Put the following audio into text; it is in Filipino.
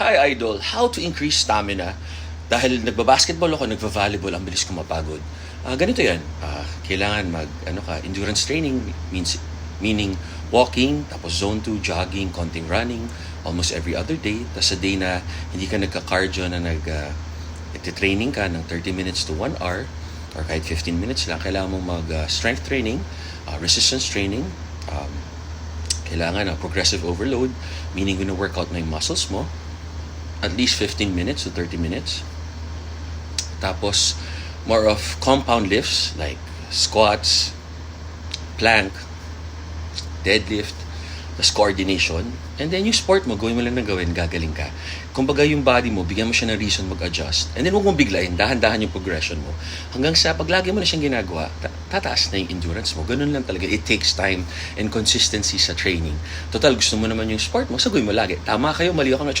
Hi Idol, how to increase stamina? Dahil nagbabasketball ako, nagva-volleyball, ang bilis ko mapagod. Ah, ganito yan, Ah, kailangan mag, ano ka, endurance training, means, meaning walking, tapos zone 2, jogging, konting running, almost every other day. Tapos sa day na hindi ka nagka-cardio na nag, ah, training ka ng 30 minutes to 1 hour, or kahit 15 minutes lang, kailangan mong mag-strength training, ah, resistance training, um, kailangan na progressive overload, meaning gina-workout mo yung muscles mo, at least 15 minutes to 30 minutes. Tapos, more of compound lifts like squats, plank, deadlift, tas coordination. And then yung sport mo, gawin mo lang ng gawin, gagaling ka. Kumbaga yung body mo, bigyan mo siya ng reason mag-adjust. And then huwag mong biglayin, dahan-dahan yung progression mo. Hanggang sa pag lagi mo na siyang ginagawa, ta- tataas na yung endurance mo. Ganun lang talaga. It takes time and consistency sa training. Total, gusto mo naman yung sport mo, saguin mo lagi. Tama kayo, mali ako na.